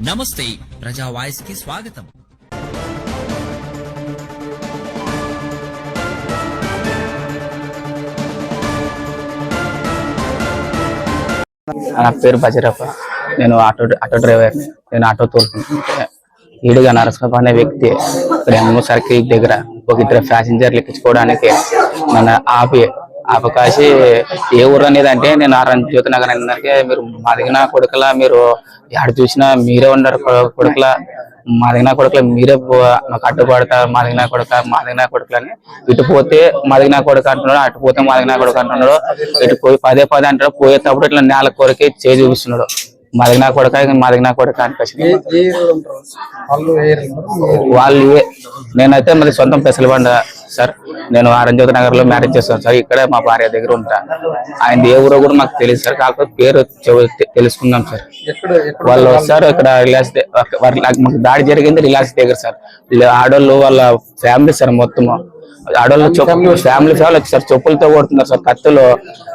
నమస్తే ప్రజా వాయిస్కి స్వాగతం. నా పేరు బజరప్ప. నేను ఆటో ఆటో డ్రైవర్. నేను ఆటో తోలుకుంటుంటే ఈడుగా నరసప్ప అనే వ్యక్తి ఇక్కడ ఎంఓ సర్కిల్ దగ్గర ఒక ఇద్దరు ప్యాసింజర్లు ఎక్కించుకోవడానికి నన్ను ఆపి ఆపకాసి ఏ ఊరు అనేది అంటే నేను ఆరంజ్ జ్యోతి నగర్ అందరికీ మీరు మదిగిన కొడుకులా మీరు ఎక్కడ చూసినా మీరే ఉన్నారు కొ- కొడుకులా. మాదిగిన కొడుకులా మీరే మాకు అడ్డుపడతారు మాదిగిన కొడుక మాదిగిన కొడుకులని ఇటు పోతే మాదిగిన కొడుకు అంటున్నాడు అటు పోతే మాదిగిన కొడుకు అంటున్నాడు ఇటు పోయి పదే పదే అంటాడు పోయేటప్పుడు ఇట్లా నేల కొరకే చేయి చూపిస్తున్నాడు. మాదిగిన కొడుక మాదిగిన కొడుక అనిపించింది ఉంటారు? వాళ్ళు నేనైతే మరి సొంతం పెసలబండ. సార్ నేను ఆరంజ్యోతి నగర్లో మ్యారేజ్ చేస్తాను సార్. ఇక్కడే మా భార్య దగ్గర ఉంటా. ఆయన ఏ ఊరో కూడా మాకు తెలియదు సార్. కాకపోతే పేరు తెలుసుకుందాం సార్. వాళ్ళు వస్తారు ఇక్కడ రిలాక్స్ మాకు దాడి జరిగింది రిలాక్స్ దగ్గర సార్. ఆడోళ్ళు వాళ్ళ ఫ్యామిలీ సార్ మొత్తం. ఆడోళ్ళు చెప్పు ఫ్యామిలీ ఫ్యామిలీ సార్ చెప్పులతో కొడుతున్నారు సార్ కత్తులు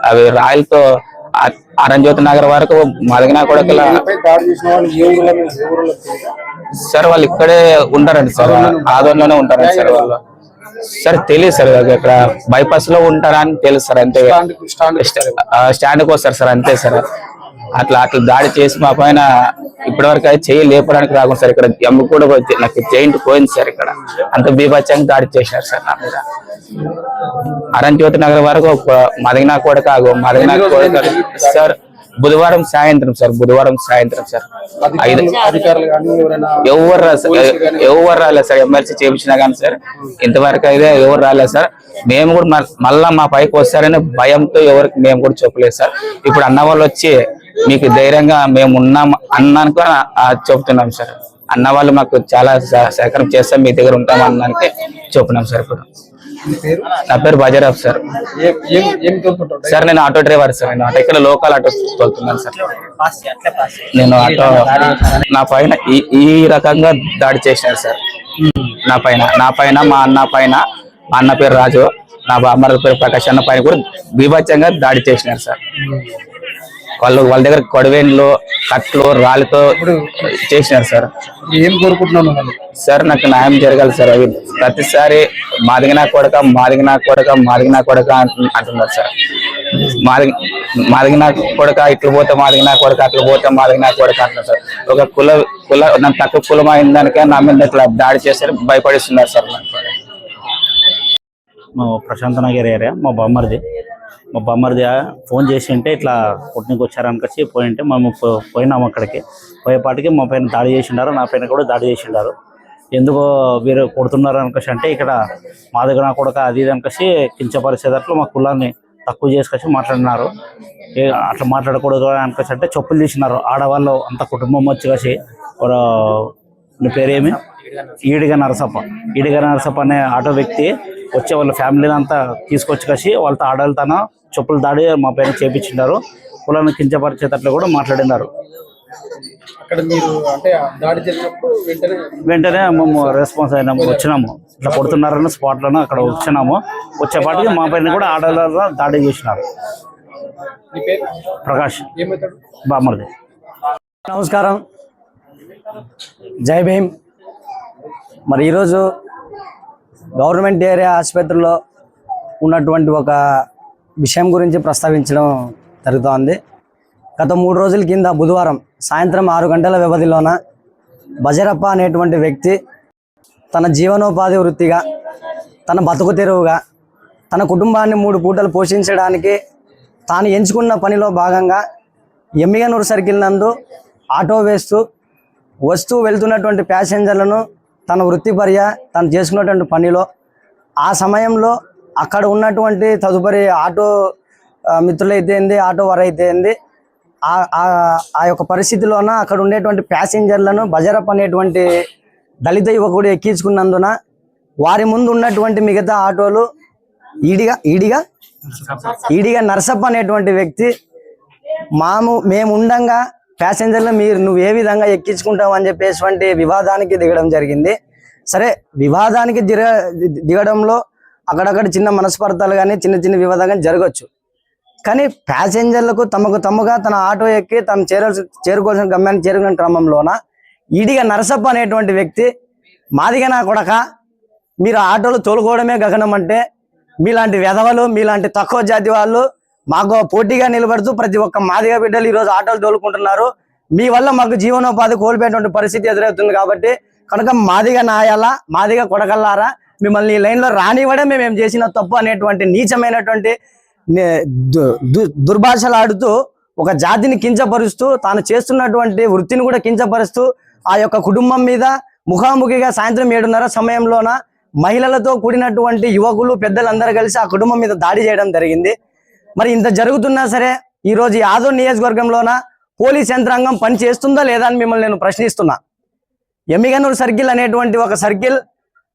అవి రాయలతో ఆరంజ్యోతి నగర్ వరకు మదగినా కూడా? సార్ వాళ్ళు ఇక్కడే ఉంటారండి సార్. ఆదోన్లోనే ఉంటారండి సార్ వాళ్ళు. సార్ తెలియదు సార్ ఇక్కడ బైపాస్లో ఉంటారా అని తెలుసు సార్ అంతే. స్టాండ్ స్టాండ్ స్టాండ్కి వస్తారు సార్ అంతే సార్. అట్లా అట్లా దాడి చేసి మా పైన ఇప్పటి వరకు అయితే చెయ్యి లేపడానికి రాకుండా సార్ ఇక్కడ ఎమ్ము కూడా నాకు జైంట్ పోయింది సార్ ఇక్కడ. అంత బీభత్సంగా దాడి చేసినారు సార్ నా మీద. అరంజ్యోతి నగర్ వరకు మదగినా కూడా కాదు మదగినా కూడా సార్ బుధవారం సాయంత్రం సార్ బుధవారం సాయంత్రం సార్. ఐదు ఎవరు ఎవరు రాలేదు సార్ ఎమ్మెల్సీ చేపించినా కానీ సార్. ఇంతవరకు అయితే ఎవరు రాలేదు సార్. మేము కూడా మళ్ళా మా పైకి వస్తారని భయంతో ఎవరికి మేము కూడా చెప్పలేదు సార్. ఇప్పుడు అన్న వాళ్ళు వచ్చి మీకు ధైర్యంగా మేము ఉన్నాం అన్నానికి చెప్తున్నాం సార్. అన్న వాళ్ళు మాకు చాలా సహ- సహకారం చేస్తాం మీ దగ్గర ఉంటాం అన్నానికి చెప్తున్నాం సార్ ఇప్పుడు. నా పేరు బజారాఫ్ సార్. సార్ నేను ఆటో డ్రైవర్ సార్. నేను ఆటో ఇక్కడ లోకల్ ఆటో తోలుతున్నాను సార్. నేను ఆటో నా పైన ఈ ఈ రకంగా దాడి చేసినారు సార్. నా పైన నా పైన మా అన్న పైన మా అన్న పేరు రాజు నా బామ్మల పేరు ప్రకాష్ అన్న పైన కూడా బీభత్సంగా దాడి చేసినారు సార్. వాళ్ళు వాళ్ళ దగ్గర కొడవేన్లు కట్లు రాళ్ళతో చేసినారు సార్. ఏం కోరుకుంటున్నాను సార్ నాకు న్యాయం జరగాలి సార్. అవి ప్రతిసారి మాదిగినా కొడక మాదిగినా కొడక మాదిగినా కొడక అంటు- అంటున్నారు సార్. మాది మాదిగినా కొడక ఇట్లు పోతే మాదిగినా కొడక అట్లా పోతే మాదిగినా కొడక అంటున్నారు సార్. ఒక కుల కుల నాకు తక్కువ కులం అయిన దానికే నా మీద ఇట్లా దాడి చేస్తారు భయపడిస్తున్నారు సార్. నాకు మా ప్రశాంత్ నగర్ ఏరియా మా బామ్మర్ది. మా బామ్మర్ది ఫోన్ చేసి ఉంటే ఇట్లా పుట్టినకి వచ్చారనికొచ్చి పోయింటే మేము పో- పోయినాము అక్కడికి. పోయేపాటికి మా పైన దాడి చేసిండారు నా పైన కూడా దాడి చేసిండారు ఎందుకో వీరు కొడుతున్నారు అనుకోసి అంటే ఇక్కడ మా దగ్గర నా కొడుక అది ఇది అనుకోసి కించపరిచేటట్లు మా కులాన్ని తక్కువ చేసుకొచ్చి మాట్లాడినారు. అట్లా మాట్లాడకూడదు అనుకోసి అంటే చెప్పులు తీసినారు. ఆడవాళ్ళు అంత కుటుంబం వచ్చి కలిసి నీ పేరేమి? ఈడిగా నరసప్ప. ఈడిగా నరసప్ప అనే ఆటో వ్యక్తి వచ్చే వాళ్ళ ఫ్యామిలీ అంతా తీసుకొచ్చి కలిసి వాళ్ళతో ఆడవాళ్ళతోన చెప్పులు దాడి మా పైన చేపించినారు. కులాన్ని కించపరిచేటట్లు కూడా మాట్లాడినారు. అక్కడ మీరు అంటే ఆ దాడి జరిగినప్పుడు వెంటనే వెంటనే మేము రెస్పాన్స్ అయినాము వచ్చినాము. ఇట్లా కొడుతున్నారని స్పాట్లోనే అక్కడ వచ్చినాము. వచ్చేపాటికి మా పైన కూడా ఆడవాళ్ళ దాడి చేసినారు. మీ పేరు? ప్రకాష్. బామ్మర్ది. నమస్కారం. జై భీమ్. మరి ఈరోజు గవర్నమెంట్ ఏరియా ఆసుపత్రిలో ఉన్నటువంటి ఒక విషయం గురించి ప్రస్తావించడం జరుగుతోంది. గత మూడు రోజుల కింద బుధవారం సాయంత్రం ఆరు గంటల వ్యవధిలోన బజరప్ప అనేటువంటి వ్యక్తి తన జీవనోపాధి వృత్తిగా తన బతుకు తెరువుగా తన కుటుంబాన్ని మూడు పూటలు పోషించడానికి తాను ఎంచుకున్న పనిలో భాగంగా ఎమ్మిగనూరు సర్కిల్ నందు ఆటో వేస్తూ వస్తూ వెళ్తున్నటువంటి ప్యాసింజర్లను తన వృత్తిపర్య తను చేసుకున్నటువంటి పనిలో ఆ సమయంలో అక్కడ ఉన్నటువంటి తదుపరి ఆటో ఆ, మిత్రులైతే ఏంది ఆటో వారు అయితే ఏంది ఆ- ఆ- ఆ యొక్క పరిస్థితిలోన అక్కడ ఉండేటువంటి ప్యాసింజర్లను బజరప్ అనేటువంటి దళిత యువకుడు ఎక్కించుకున్నందున వారి ముందు ఉన్నటువంటి మిగతా ఆటోలు ఈడిగా ఈడిగా? ఈడిగా నర్సప్ప అనేటువంటి వ్యక్తి మాము మేము ఉండంగా ప్యాసింజర్లు మీరు నువ్వు ఏ విధంగా ఎక్కించుకుంటావు అని చెప్పేటువంటి వివాదానికి దిగడం జరిగింది. సరే వివాదానికి దిగ దిగడంలో అక్కడక్కడ చిన్న మనస్పర్ధలు కానీ చిన్న చిన్న వివాదం కానీ జరగచ్చు. కానీ ప్యాసింజర్లకు తమకు తమగా తన ఆటో ఎక్కి తను చేరాల్సి చేరుకోవాల్సిన గమ్యాన్ని చేరుకునే క్రమంలోన ఈడిగా నరసప్ప అనేటువంటి వ్యక్తి మాదిగా నా కొడక మీరు ఆటోలు తోలుకోవడమే గగనం అంటే మీలాంటి వెధవలు మీలాంటి తక్కువ జాతి వాళ్ళు మాకు పోటీగా నిలబడుతూ ప్రతి ఒక్క మాదిగ బిడ్డలు ఈరోజు ఆటోలు తోలుకుంటున్నారు. మీ వల్ల మాకు జీవనోపాధి కోల్పోయేటువంటి పరిస్థితి ఎదురవుతుంది కాబట్టి కనుక మాదిగా నాయాలా మాదిగా కొడగల్లారా మిమ్మల్ని ఈ లైన్లో రానివ్వడం మేము ఏం చేసిన తప్పు అనేటువంటి నీచమైనటువంటి నే- దు- దు- ఒక జాతిని కించపరుస్తూ తాను చేస్తున్నటువంటి వృత్తిని కూడా కించపరుస్తూ ఆ యొక్క కుటుంబం మీద ముఖాముఖిగా సాయంత్రం ఏడున్నర సమయంలోన మహిళలతో కూడినటువంటి యువకులు పెద్దలందరూ కలిసి ఆ కుటుంబం మీద దాడి చేయడం జరిగింది. మరి ఇంత జరుగుతున్నా సరే ఈరోజు రోజు ఆదో నియోజకవర్గంలోన పోలీస్ యంత్రాంగం పని చేస్తుందా లేదా అని మిమ్మల్ని నేను ప్రశ్నిస్తున్నా. ఎమ్మిగనూరు సర్కిల్ అనేటువంటి ఒక సర్కిల్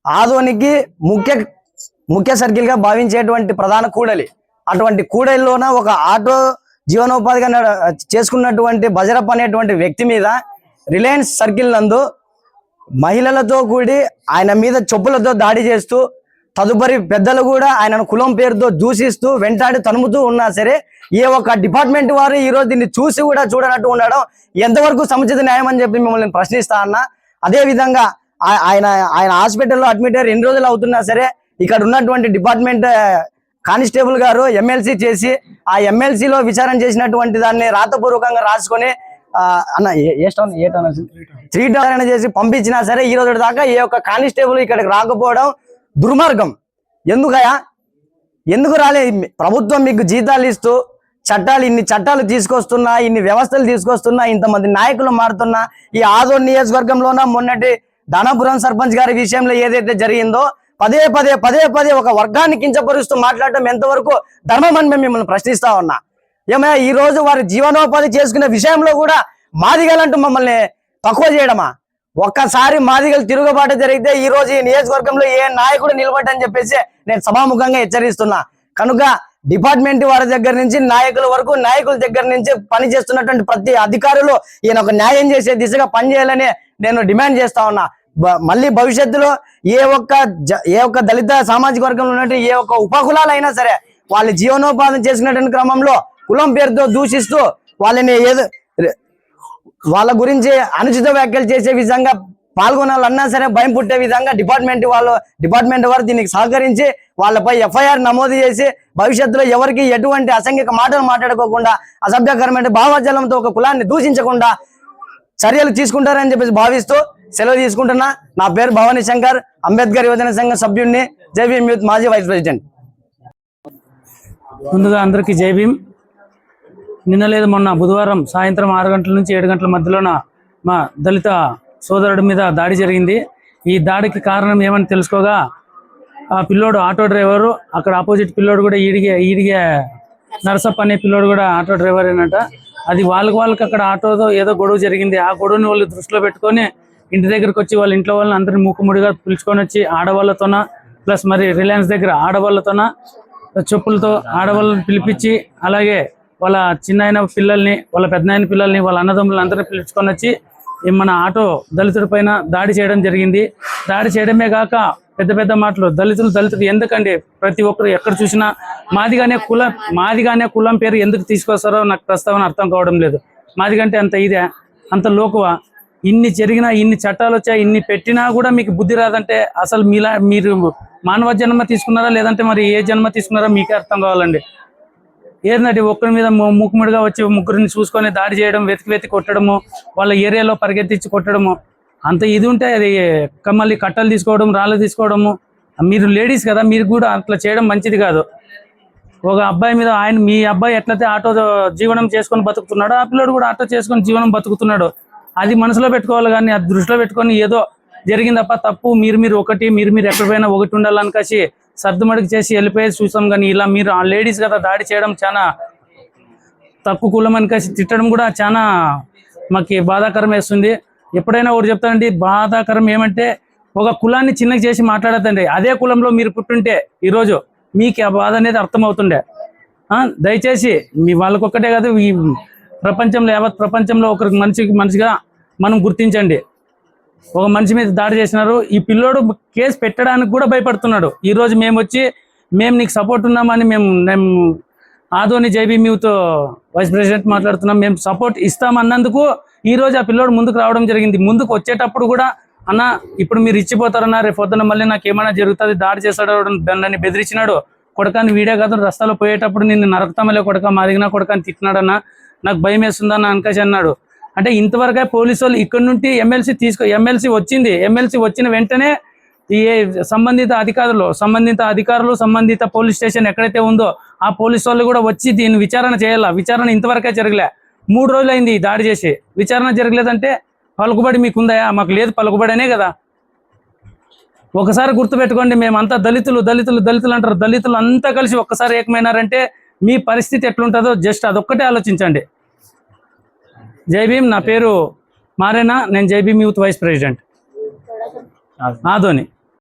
ఆదోనికి ముఖ్య ముఖ్య సర్కిల్గా భావించేటువంటి ప్రధాన కూడలి. అటువంటి కూడలిలోన ఒక ఆటో జీవనోపాధిగా చేసుకున్నటువంటి బజరప్ అనేటువంటి వ్యక్తి మీద రిలయన్స్ సర్కిల్ నందు మహిళలతో కూడి ఆయన మీద చెప్పులతో దాడి చేస్తూ తదుపరి పెద్దలు కూడా ఆయనను కులం పేరుతో దూషిస్తూ వెంటాడి తనుముతూ ఉన్నా సరే ఏ ఒక్క డిపార్ట్మెంట్ వారు ఈ రోజు దీన్ని చూసి కూడా చూడనట్టు ఉండడం ఎంతవరకు సముచిత న్యాయం అని చెప్పి మిమ్మల్ని ప్రశ్నిస్తా అన్నా. అదే విధంగా ఆ- ఆయన ఆయన హాస్పిటల్లో అడ్మిట్ అయ్యారు ఎన్ని రోజులు అవుతున్నా సరే ఇక్కడ ఉన్నటువంటి డిపార్ట్మెంట్ కానిస్టేబుల్ గారు ఎమ్మెల్సీ చేసి ఆ MLC లో విచారణ చేసినటువంటి దాన్ని రాతపూర్వకంగా రాసుకొని అన్న ఏ- స్టోన్ ఏ టౌన్? Three town. చేసి పంపించినా సరే ఈ రోజు దాకా ఏ ఒక్క కానిస్టేబుల్ ఇక్కడికి రాకపోవడం దుర్మార్గం. ఎందుకయా ఎందుకు రాలే? ప్రభుత్వం మీకు జీతాలు ఇస్తూ చట్టాలు ఇన్ని చట్టాలు తీసుకొస్తున్నా ఇన్ని వ్యవస్థలు తీసుకొస్తున్నా ఇంతమంది నాయకులు మారుతున్నా ఈ ఆదోర్ నియోజకవర్గంలోన మొన్నటి దానాపురం సర్పంచ్ గారి విషయంలో ఏదైతే జరిగిందో పదే పదే పదే పదే ఒక వర్గాన్ని కించపరుస్తూ మాట్లాడటం ఎంతవరకు ధర్మం అని మేము మిమ్మల్ని ప్రశ్నిస్తా ఉన్నా. ఏమయ్యా ఈ రోజు వారి జీవనోపాధి చేసుకునే విషయంలో కూడా మాదిగలంటూ మమ్మల్ని తక్కువ చేయడమా? ఒక్కసారి మాదిగలు తిరుగుబాటు జరిగితే ఈ రోజు ఈ నియోజకవర్గంలో ఏ నాయకుడు నిలబడ్డని చెప్పేసి నేను సభాముఖంగా హెచ్చరిస్తున్నా. కనుక డిపార్ట్మెంట్ వారి దగ్గర నుంచి నాయకుల వరకు నాయకుల దగ్గర నుంచి పనిచేస్తున్నటువంటి ప్రతి అధికారులు ఈయన ఒక న్యాయం చేసే దిశగా పనిచేయాలని నేను డిమాండ్ చేస్తా ఉన్నా. మళ్ళీ భవిష్యత్తులో ఏ ఒక్క జ- ఏ ఒక్క దళిత సామాజిక వర్గంలో ఉన్నట్టు ఏ ఒక్క ఉపకులాలైనా సరే వాళ్ళ జీవనోపాధి చేసుకున్నటువంటి క్రమంలో కులం పేరుతో దూషిస్తూ వాళ్ళని ఏదో వాళ్ళ గురించి అనుచిత వ్యాఖ్యలు చేసే విధంగా పాల్గొనాలన్నా సరే భయం పుట్టే విధంగా డిపార్ట్మెంట్ వాళ్ళు డిపార్ట్మెంట్ వారు దీనికి సహకరించి వాళ్ళపై ఎఫ్ఐఆర్ నమోదు చేసి భవిష్యత్తులో ఎవరికి ఎటువంటి అసంఖ్యక మాటలు మాట్లాడుకోకుండా అసభ్యకరమైన భావజలంతో ఒక కులాన్ని దూషించకుండా చర్యలు తీసుకుంటారని చెప్పేసి భావిస్తూ సెలవు తీసుకుంటున్నా. నా పేరు భవానీ శంకర్ అంబేద్కర్ యువజన సంఘం సభ్యుడిని. జేబీఎం యూత్ మాజీ వైస్ ప్రెసిడెంట్. ముందుగా అందరికీ జై నిన్న లేదు మొన్న బుధవారం సాయంత్రం ఆరు గంటల నుంచి ఏడు గంటల మధ్యలోన మా దళిత సోదరుడి మీద దాడి జరిగింది. ఈ దాడికి కారణం ఏమని తెలుసుకోగా ఆ పిల్లోడు ఆటో డ్రైవరు అక్కడ ఆపోజిట్ పిల్లోడు కూడా ఈడిగే ఈడిగే నరసప్ప అనే పిల్లోడు కూడా ఆటో డ్రైవర్ ఏనట. అది వాళ్ళకి వాళ్ళకి అక్కడ ఆటోతో ఏదో గొడవ జరిగింది. ఆ గొడవని వాళ్ళు దృష్టిలో పెట్టుకొని ఇంటి దగ్గరికి వచ్చి వాళ్ళ ఇంట్లో వాళ్ళని అందరిని మూకుముడిగా పిలుచుకొని వచ్చి ఆడవాళ్ళతోన ప్లస్ మరి రిలయన్స్ దగ్గర ఆడవాళ్ళతోన చెప్పులతో ఆడవాళ్ళని పిలిపించి అలాగే వాళ్ళ చిన్నాయన పిల్లల్ని వాళ్ళ పెద్దనాయన పిల్లల్ని వాళ్ళ అన్నదమ్ములను అందరిని పిలుచుకొని వచ్చి మన ఆటో దళితుడి పైన దాడి చేయడం జరిగింది. దాడి చేయడమే కాక పెద్ద పెద్ద మాటలు దళితులు దళితులు ఎందుకండి? ప్రతి ఒక్కరు ఎక్కడ చూసినా మాదిగానే కులం మాదిగానే కులం పేరు ఎందుకు తీసుకొస్తారో నాకు ప్రస్తావన అర్థం కావడం లేదు. మాదిగంటే అంత ఇదే అంత లోకువా? ఇన్ని జరిగినా ఇన్ని చట్టాలు వచ్చాయి ఇన్ని పెట్టినా కూడా మీకు బుద్ధి రాదంటే అసలు మీలా మీరు మానవ జన్మ తీసుకున్నారా లేదంటే మరి ఏ జన్మ తీసుకున్నారా మీకే అర్థం కావాలండి. ఏంటంటే ఒక్కరి మీద ముక్కుముడిగా వచ్చి ముగ్గురిని చూసుకొని దాడి చేయడం వెతికి వెతికి కొట్టడము వాళ్ళ ఏరియాలో పరిగెత్తించి కొట్టడము. అంత ఇది ఉంటే అది మళ్ళీ కట్టలు తీసుకోవడం రాళ్ళు తీసుకోవడము. మీరు లేడీస్ కదా మీరు కూడా అట్లా చేయడం మంచిది కాదు. ఒక అబ్బాయి మీద ఆయన మీ అబ్బాయి ఎట్లయితే ఆటో జీవనం చేసుకొని బతుకుతున్నాడో ఆ పిల్లడు కూడా ఆటో చేసుకొని జీవనం బతుకుతున్నాడు. అది మనసులో పెట్టుకోవాలి కానీ అది దృష్టిలో పెట్టుకొని ఏదో జరిగిందప్ప తప్పు మీరు మీరు ఒకటి మీరు మీరు ఎక్కడిపోయినా ఒకటి ఉండాలని కాసి సర్దుమడికి చేసి వెళ్ళిపోయేది చూసాం కానీ ఇలా మీరు ఆ లేడీస్ కదా దాడి చేయడం చాలా తక్కువ కులం అని కలిసి తిట్టడం కూడా చాలా మాకు బాధాకరం వేస్తుంది. ఎప్పుడైనా ఒకటి చెప్తానండి బాధాకరం ఏమంటే ఒక కులాన్ని చిన్నగా చేసి మాట్లాడద్దండి. అదే కులంలో మీరు పుట్టుంటే ఈరోజు మీకు ఆ బాధ అనేది అర్థమవుతుండే. దయచేసి మీ వాళ్ళకొక్కటే కాదు ఈ ప్రపంచంలో యావత్ ప్రపంచంలో ఒకరికి మనిషికి మనిషిగా మనం గుర్తించండి. ఒక మనిషి మీద దాడి చేసినారు. ఈ పిల్లోడు కేసు పెట్టడానికి కూడా భయపడుతున్నాడు. ఈ రోజు మేము వచ్చి మేము నీకు సపోర్ట్ ఉన్నామని మేము మేము ఆదోని జైబీ మీతో వైస్ ప్రెసిడెంట్ మాట్లాడుతున్నాం. మేము సపోర్ట్ ఇస్తామన్నందుకు ఈ రోజు ఆ పిల్లోడు ముందుకు రావడం జరిగింది. ముందుకు వచ్చేటప్పుడు కూడా అన్న ఇప్పుడు మీరు ఇచ్చిపోతారన్న రేపు పొద్దున్న మళ్ళీ నాకు ఏమైనా జరుగుతుంది దాడి చేస్తాడు నన్ను బెదిరించినాడు. కొడకాని వీడియో కాదు రస్తాలో పోయేటప్పుడు నిన్ను నరకతమలే కొడక మాదిగినా కొడకని తిట్టినాడన్న నాకు భయం వేస్తుందన్న అనకాశ అన్నాడు. అంటే ఇంతవరకే పోలీసు వాళ్ళు ఇక్కడ నుండి ఎమ్మెల్సీ తీసుకో ఎమ్మెల్సీ వచ్చింది. ఎమ్మెల్సీ వచ్చిన వెంటనే ఈ సంబంధిత అధికారులు సంబంధిత అధికారులు సంబంధిత పోలీస్ స్టేషన్ ఎక్కడైతే ఉందో ఆ పోలీసు వాళ్ళు కూడా వచ్చి దీన్ని విచారణ చేయాల? విచారణ ఇంతవరకే జరగలే. మూడు రోజులు అయింది దాడి చేసి. విచారణ జరగలేదంటే పలుకుబడి మీకుందాయా? మాకు లేదు పలుకుబడనే కదా. ఒకసారి గుర్తుపెట్టుకోండి మేమంతా దళితులు దళితులు దళితులు అంటారు. దళితులు అంతా కలిసి ఒక్కసారి ఏకమైనారంటే మీ పరిస్థితి ఎట్లుంటుందో జస్ట్ అదొక్కటే ఆలోచించండి. జై భీమ్ నా పేరు మారేనా నేను Jai Bhim youth vice president. Adoni